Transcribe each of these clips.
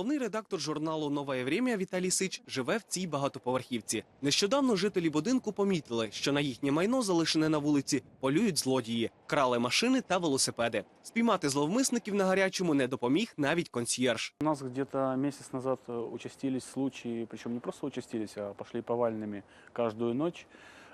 Головний редактор журналу Нове Время Віталій Сич живе в цій багатоповерхівці. Нещодавно жителі будинку помітили, що на їхнє майно, залишене на вулиці, полюють злодії, крали машини та велосипеди. Спіймати зловмисників на гарячому не допоміг навіть консьєрж. У нас где-то месяц назад э, участились случаи, причем не просто участились, а пошли повальными каждую ночь,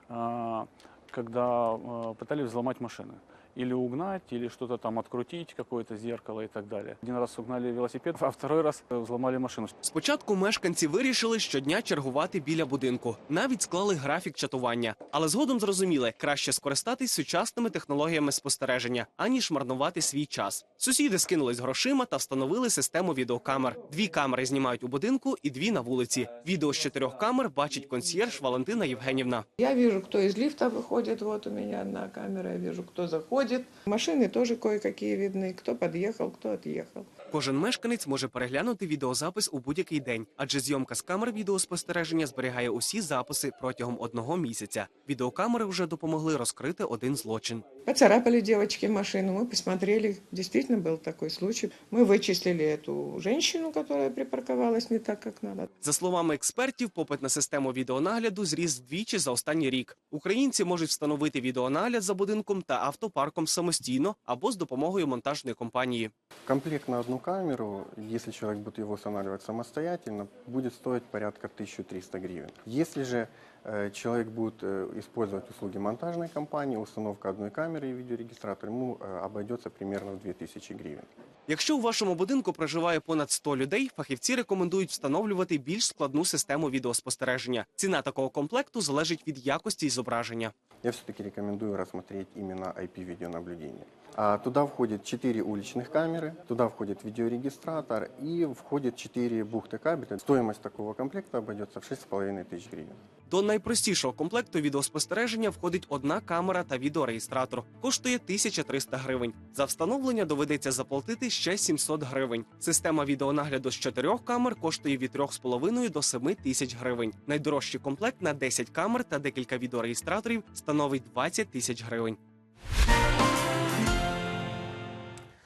а, когда э, пытались взломать машины. Или угнать, или что-то там открутить, какое-то зеркало и так далее. Один раз угнали велосипед, а второй раз э, взломали машину. Спочатку мешканці вирішили щодня чергувати біля будинку, навіть склали графік чатування. Але згодом зрозуміли, краще скористатись сучасними технологіями спостереження, аніж марнувати свій час. Сусіди скинулись грошима та встановили систему відеокамер. Дві камери знімають у будинку і дві на вулиці. Відео з чотирьох камер бачить консьєрж Валентина Євгенівна. Я вижу, кто из лифта выходит, вот у меня одна камера, я вижу, кто заходит. Машины тоже кое-какие видны, кто подъехал, кто отъехал. Кожен мешканець може переглянути відеозапис у будь-який день, адже зйомка з камер відеоспостереження зберігає усі записи протягом одного місяця. Відеокамери вже допомогли розкрити один злочин. Поцарапали девочки машину, мы посмотрели, действительно был такой случай. Мы вычислили эту женщину, которая припарковалась не так, как надо. За словами експертів, попит на систему відеонагляду зріс вдвічі за останній рік. Українці можуть встановити відеонагляд за будинком та автопарком самостійно або з допомогою монтажної компанії. Комплект на одну камеру, если человек будет его устанавливать самостоятельно, будет стоить порядка 1300 гривен. Если же э, человек будет э, использовать услуги монтажной компании, установка одной камеры и видеорегистратора, ему э, обойдется примерно в 2000 гривен. Якщо у вашому будинку проживає понад 100 людей, фахівці рекомендують встановлювати більш складну систему відеоспостереження. Ціна такого комплекту залежить від якості зображення. Я все-таки рекомендую рассмотреть именно IP-видеонаблюдение. А туда входит 4 уличных камеры, туда входит видеорегистратор и входит 4 бухты кабеля. Стоимость такого комплекта обойдется в 6,5 тысяч гривен. До найпростішого комплекту відеоспостереження входить одна камера та відеореєстратор. Коштує 1300 гривень. За встановлення доведеться заплатити ще 700 гривень. Система відеонагляду з чотирьох камер коштує від 3,5 до 7 тисяч гривень. Найдорожчий комплект на 10 камер та декілька відеореєстраторів становить 20 тисяч гривень.